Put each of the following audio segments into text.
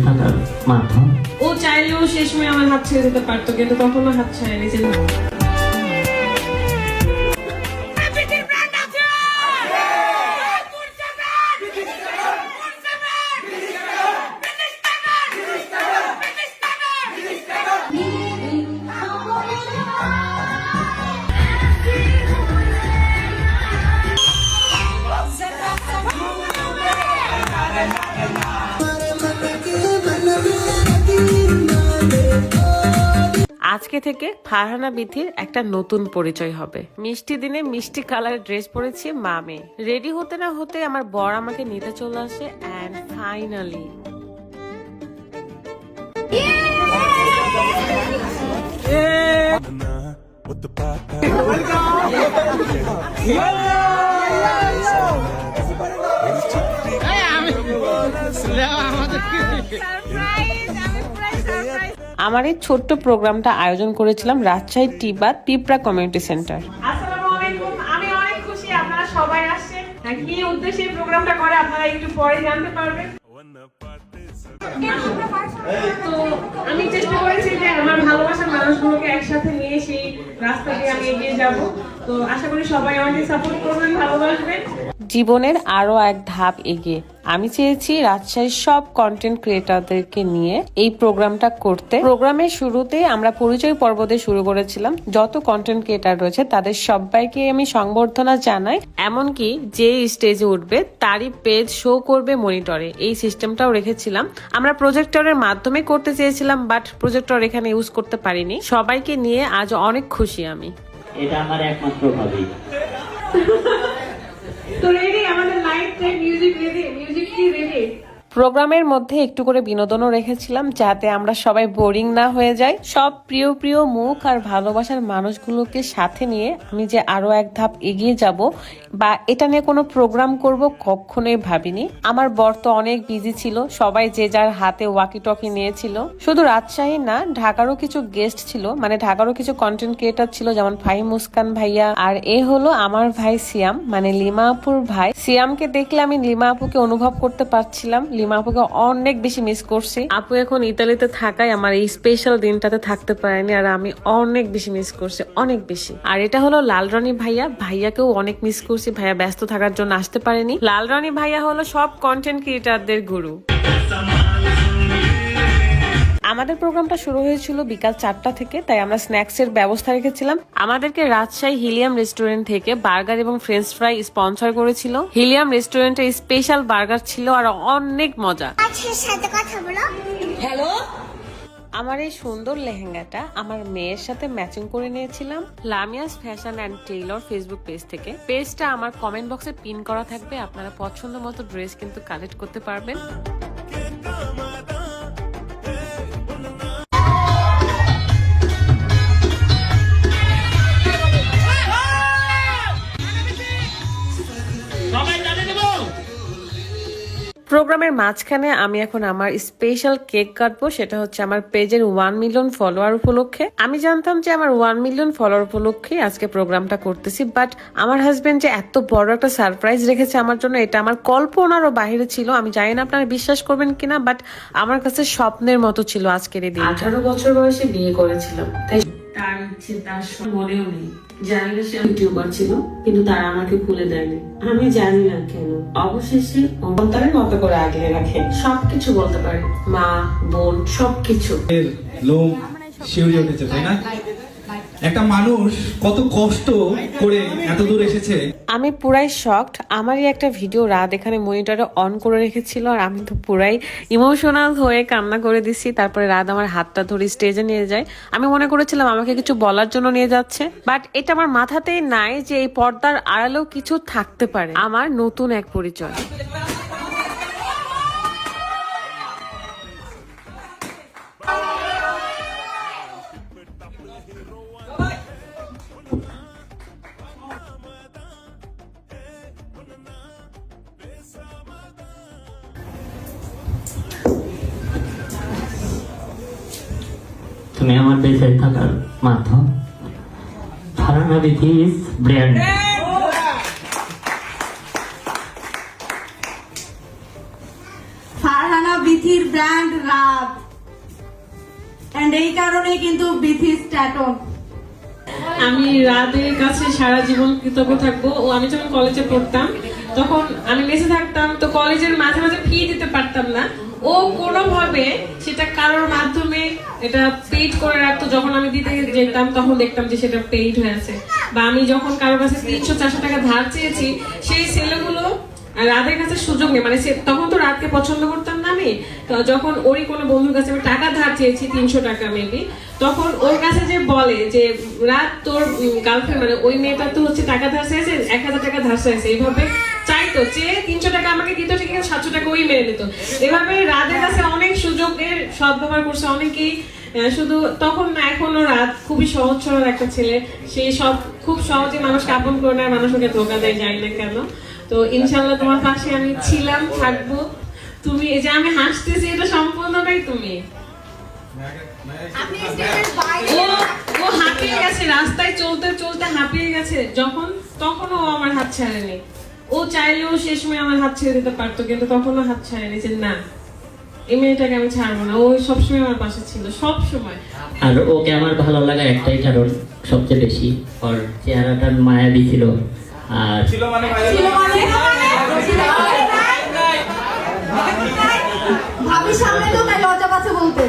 থাকার মাধ্যম? ও চাইলেও সে সময় আমার হাত ছেড়ে দিতে পারতো কিন্তু কখনো হাত ছেড়ে নিয়েছে আজকে থেকে ফারহানা বিথির একটা নতুন পরিচয় হবে। মিষ্টি দিনে মিষ্টি কালারের ড্রেস পরেছি মামে রেডি হতে না হতে আমার বর আমাকে নিতে চলে আসে অ্যান্ড ফাইনালি আমার এই ছোট্ট প্রোগ্রামটা আয়োজন করেছিলাম রাজশাহী টিবাদ পিপরা কমিউনিটি সেন্টার। আমি অনেক খুশি আপনারা সবাই পারবেন। তো আমি চেষ্টা করেছি যে আমার ভালোবাসার মানুষগুলোকে একসাথে নিয়ে সেই রাস্তা দিয়ে আমি এগিয়ে যাব। তো আশা করি সবাই আমাকে সাপোর্ট করবেন, ভালোবাসবেন। জীবনের আরও এক ধাপ এগিয়ে। আমি চেয়েছি রাজশাহীর সব কন্টেন্ট ক্রিয়েটারদেরকে নিয়ে এই প্রোগ্রামটা করতে। প্রোগ্রামের শুরুতে আমরা পরিচয় পর্ব শুরু করেছিলাম। যত কন্টেন্ট ক্রিয়েটার রয়েছে, তাদের সবাইকে আমি সংবর্ধনা জানাই। এমনকি যে স্টেজে উঠবে, তারই পেজ শো করবে মনিটরে এই সিস্টেমটাও রেখেছিলাম। আমরা প্রজেক্টরের মাধ্যমে করতে চেয়েছিলাম বাট প্রজেক্টর এখানে ইউজ করতে পারিনি। সবাইকে নিয়ে আজ অনেক খুশি আমি। এটা আমার একমাত্র ভাবি তো রেডি আমাদের live time music ready music কি রেডি প্রোগ্রামের মধ্যে একটু করে বিনোদনও রেখেছিলাম যাতে আমরা সবাই বোরিং না হয়ে যাই। সব প্রিয় প্রিয় মুখ আর ভালোবাসার মানুষগুলোকে সাথে নিয়ে আমি যে আরও এক ধাপ এগিয়ে যাব বা এটা নিয়ে কোনো প্রোগ্রাম করব কখনোই ভাবিনি। আমার বর তো অনেক বিজি ছিল, সবাই যে যার হাতে ওয়াকি টকি নিয়েছিল। শুধু রাজশাহী না, ঢাকারও কিছু গেস্ট ছিল মানে ঢাকারও কিছু কন্টেন্ট ক্রিয়েটার ছিল, যেমন ভাই মুস্কান ভাইয়া। আর এ হলো আমার ভাই সিয়াম মানে লিমা আপুর ভাই। সিয়ামকে দেখলে আমি লিমা আপুকে অনুভব করতে পারছিলাম লিমা আপুকে অনেক বেশি মিস করছি। আপু এখন ইতালিতে থাকায় আমার এই স্পেশাল দিনটাতে থাকতে পারেনি আর আমি অনেক বেশি মিস করছি, অনেক বেশি। আর এটা হলো লাল রানী ভাইয়া, ভাইয়াকেও অনেক মিস করছি, ভাইয়া ব্যস্ত থাকার জন্য আসতে পারেনি। লাল রানী ভাইয়া হলো সব কন্টেন্ট ক্রিয়েটারদের গুরু আমাদের প্রোগ্রামটা শুরু হয়েছিল বিকাল চারটা থেকে তাই আমরা স্ন্যাক্স এর ব্যবস্থা রেখেছিলাম। আমাদেরকে রাজশাহী হিলিয়াম রেস্টুরেন্ট থেকে বার্গার এবং ফ্রেঞ্চ ফ্রাই স্পন্সর করেছিল। হিলিয়াম রেস্টুরেন্টে স্পেশাল বার্গার ছিল আর অনেক মজা। গাছের সাথে কথা বলো। আমার এই সুন্দর লেহেঙ্গাটা আমার মেয়ের সাথে ম্যাচিং করে নিয়েছিলাম Lamia's fashion and tailor Facebook page থেকে। পেজটা আমার কমেন্ট বক্সে পিন করা থাকবে আপনারা পছন্দ মতো ড্রেস কিন্তু কালেক্ট করতে পারবেন। প্রোগ্রামের মাঝখানে আমি এখন আমার স্পেশাল কেক কাটবো, সেটা হচ্ছে আমার পেজের ওয়ান মিলিয়ন ফলোয়ার উপলক্ষে। আমি জানতাম যে আমার ওয়ান মিলিয়ন ফলোয়ার উপলক্ষে আজকে প্রোগ্রামটা করতেছি বাট আমার হাজবেন্ড যে এত বড় একটা সারপ্রাইজ রেখেছে আমার জন্য, এটা আমার কল্পনারও বাইরে ছিল। আমি জানি না আপনারা বিশ্বাস করবেন কিনা বাট আমার কাছে স্বপ্নের মতো ছিল আজকের এই দিন আঠারো বছর বয়সে বিয়ে করেছিলাম, তাই তার ইচ্ছে তার মনেও নেই। জানি না সে ইউটিউবার ছিল, কিন্তু তারা আমাকে খুলে দেয়নি। আমি জানি না কেন। অবশেষে অবতারের মতো করে আগলে রাখে। সবকিছু বলতে পারে। মা, বোন, সবকিছু। লোম শিউরে উঠেছে, তাই না? একটা মানুষ কত কষ্ট করে এত দূর এসেছে। আমি পুরাই শকড আমারই একটা ভিডিও রাত এখানে মনিটরে অন করে রেখেছিল আর আমি তো পুরাই ইমোশনাল হয়ে কান্না করে দিছি। তারপরে রাত আমার হাতটা ধরে স্টেজে নিয়ে যায়। আমি মনে করেছিলাম আমাকে কিছু বলার জন্য নিয়ে যাচ্ছে। বাট এটা আমার মাথাতেই নাই যে এই পর্দার আড়ালেও কিছু থাকতে পারে। আমার নতুন এক পরিচয়। তুমি আমার বেঁচে থাকার মাধ্যম। ফারানা বিথি ইজ ব্র্যান্ড ফারহানা বিথির ব্র্যান্ড রাত। এই কারণে কিন্তু বিথিস ট্যাটন আমি রাদের কাছে সারা জীবন কৃতজ্ঞ থাকব। ও, আমি যখন কলেজে পড়তাম, তখন আমি মেসে থাকতাম, তো কলেজের মাঝে মাঝে ফি দিতে পারতাম না। ও কোনোভাবে সেটা কারোর মাধ্যমে এটা পেইড করে রাখতো। যখন আমি দিতে যেতাম, তখন দেখতাম যে সেটা পেইড হয়ে আছে। বা আমি যখন কারোর কাছে তিনশো চারশো টাকা ধার চেয়েছি, সেই ছেলেগুলো রাতের কাছে সুযোগ নেই। মানে তখন তো রাতকে পছন্দ করতাম না আমি। যখন ওরই কোনো বন্ধুর কাছে আমি টাকা ধার চেয়েছি, তিনশো টাকা মেবি তখন ওর কাছে যে বলে যে রাত তোর গার্লফ্রেন্ড মানে ওই মেয়েটা তো হচ্ছে টাকা ধার চাইছে এক হাজার টাকা ধার চাইছে এইভাবে চাইতো, যে তিনশো টাকা আমাকে দিত, ঠিক আছে, সাতশো টাকা ওই মেরে নিত। এভাবে রাতের কাছে অনেক সুযোগের সদ্ব্যবহার করছে অনেকেই। শুধু তখন না, এখনও রাত খুবই সহজ সরল একটা ছেলে। সে সব, খুব সহজে মানুষকে আপন করে নেয়, মানুষ ওকে ধোকা দেয় যায় না কেন। তো ইনশাল্লাহ তোমার পাশে আমি ছিলাম থাকব। তুমি এই যে আমি হাসতেছি এটা সম্পূর্ণটাই তুমি। ও ও হাঁপিয়ে গেছে রাস্তায় চলতে চলতে হাঁপিয়ে গেছে। যখন তখনও ও আমার হাত ছাড়েনি। ও চাইলেও সময় আমার হাত ছেড়ে দিতে পারতো কিন্তু তখনও হাত ছাড়েনি যে না এই মেয়েটাকে আমি ছাড়বো না। ও সবসময় আমার পাশে ছিল সব সময়। আর ওকে আমার ভালো লাগার একটাই কারণ সবচেয়ে বেশি ওর চেহারাটার মায়াবী ছিল। আর ছিল মানে ছিল মানে ছিল মানে ভাবি সামনে তো তাই লজ্জা পাচ্ছে বলতে।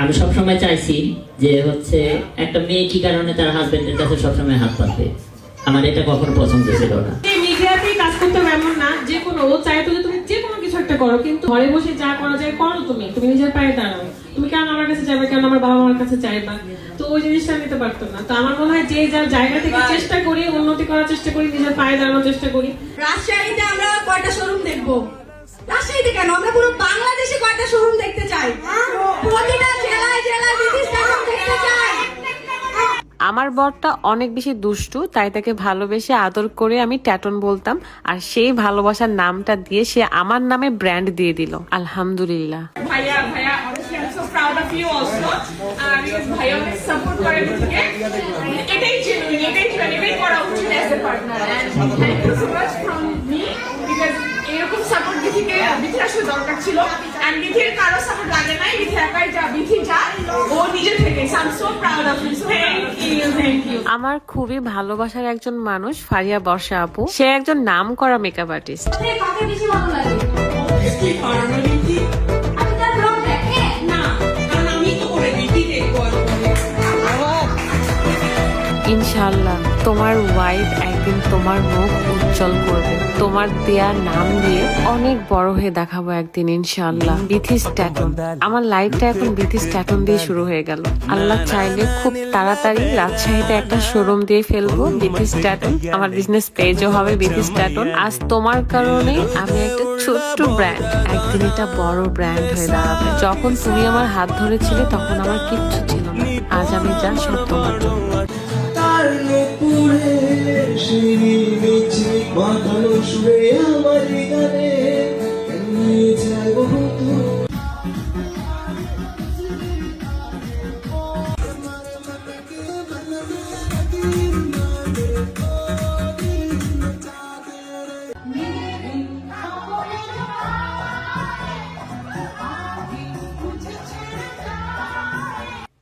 আমি সবসময় চাইছি যে হচ্ছে একটা মেয়ে কি কারণে তার হাজবেন্ডের কাছে সবসময় হাত পাতবে? আমার এটা কখনো পছন্দ ছিল না। এই মিডিয়াতেই কাজ করতে এমন না যে কোনো ও চাইতো যে তুমি যে কোনো কিছু একটা করো কিন্তু ঘরে বসে যা করা যায় করো তুমি তুমি নিজের পায়ে দাঁড়াও। তুমি কেন আমার কাছে যাবে কেন আমার বাবা মার কাছে চাইবা? তো ওই জিনিসটা নিতে পারতো না। তো আমার মনে হয় যে যার জায়গা থেকে চেষ্টা করি উন্নতি করার চেষ্টা করি নিজের পায়ে দাঁড়ানোর চেষ্টা করি। রাজশাহীতে আমরা কয়টা শোরুম দেখব? রাজশাহীতে কেন? আমরা পুরো বাংলাদেশে কয়টা শোরুম দেখতে চাই? প্রতিটা জেলায় জেলায় দেখতে চাই? আমার বরটা অনেক বেশি দুষ্টু তাই তাকে ভালোবেসে আদর করে আমি ট্যাটন বলতাম আর সেই ভালোবাসার নামটা দিয়ে সে আমার নামে ব্র্যান্ড দিয়ে দিল। আলহামদুলিল্লাহ। ভাইয়া ভাইয়া honestly I'm so proud of you also. আর অনেক সাপোর্ট করে এটাই জেনুইন এটাই এটাই করা উচিত as a partner thank you so much from me because support বিথিকে বিথির আসলে দরকার ছিল। এন্ড বিথির কারও সাপোর্ট লাগে নাই বিথি একাই যা বিথি যা ও নিজে থেকে। I am so proud of you so thank you thank you আমার খুবই ভালোবাসার একজন মানুষ ফারিয়া বর্ষা আপু। সে একজন নাম করা মেকআপ আর্টিস্ট কাকে বেশি ভালো লাগে? আপনি তার ব্লগ দেখেন না। কারণ আমি তো তোমার ওয়াইফ একদিন তোমার মুখ উজ্জ্বল করবে। তোমার দেয়া নাম দিয়ে অনেক বড় হয়ে দেখাবো একদিন ইনশাল্লাহ বিথিস ট্যাটন আমার লাইফটা এখন বিথিস ট্যাটন দিয়ে শুরু হয়ে গেল। আল্লাহ চাইলে খুব তাড়াতাড়ি রাজশাহীতে একটা শোরুম দিয়ে ফেলব বিথিস ট্যাটন আমার বিজনেস পেজও হবে বিথিস ট্যাটন আজ তোমার কারণে আমি একটা ছোট্ট ব্র্যান্ড একদিন এটা বড় ব্র্যান্ড হয়ে দাঁড়াবে। যখন তুমি আমার হাত ধরেছিলে, তখন আমার কিচ্ছু ছিল না। আজ আমি যা সব তোমার জন্য। তার নুপুরে সিঁড়ি মিছি বাঁধানো শুয়ে আমার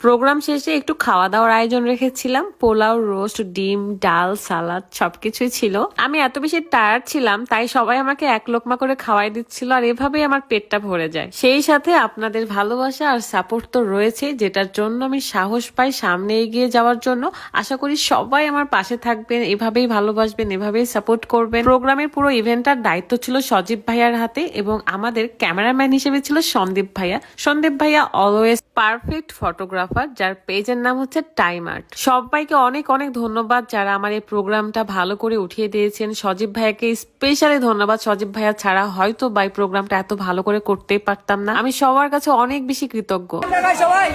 প্রোগ্রাম শেষে একটু খাওয়া দাওয়ার আয়োজন রেখেছিলাম। পোলাও, রোস্ট, ডিম, ডাল, সালাদ সবকিছুই ছিল। আমি এত বেশি টায়ার্ড ছিলাম, তাই সবাই আমাকে এক লোকমা করে খাওয়াই দিচ্ছিল আর এভাবেই আমার পেটটা ভরে যায়। সেই সাথে আপনাদের ভালোবাসা আর সাপোর্ট তো রয়েছে, যেটার জন্য আমি সাহস পাই সামনে এগিয়ে যাওয়ার জন্য। আশা করি সবাই আমার পাশে থাকবেন, এভাবেই ভালোবাসবেন, এভাবেই সাপোর্ট করবেন। প্রোগ্রামের পুরো ইভেন্টটার দায়িত্ব ছিল সজীব ভাইয়ার হাতে এবং আমাদের ক্যামেরাম্যান হিসেবে ছিল সন্দীপ ভাইয়া। সন্দীপ ভাইয়া অলওয়েজ পারফেক্ট ফটোগ্রাফার যার পেজের নাম হচ্ছে টাইম আর্ট সবাইকে অনেক অনেক ধন্যবাদ যারা আমার এই প্রোগ্রামটা ভালো করে উঠিয়ে দিয়েছেন। সজীব ভাইয়াকে স্পেশালি ধন্যবাদ। সজীব ভাইয়া ছাড়া হয়তো বা প্রোগ্রামটা এত ভালো করে করতেই পারতাম না। আমি সবার কাছে অনেক বেশি কৃতজ্ঞ। সবাই।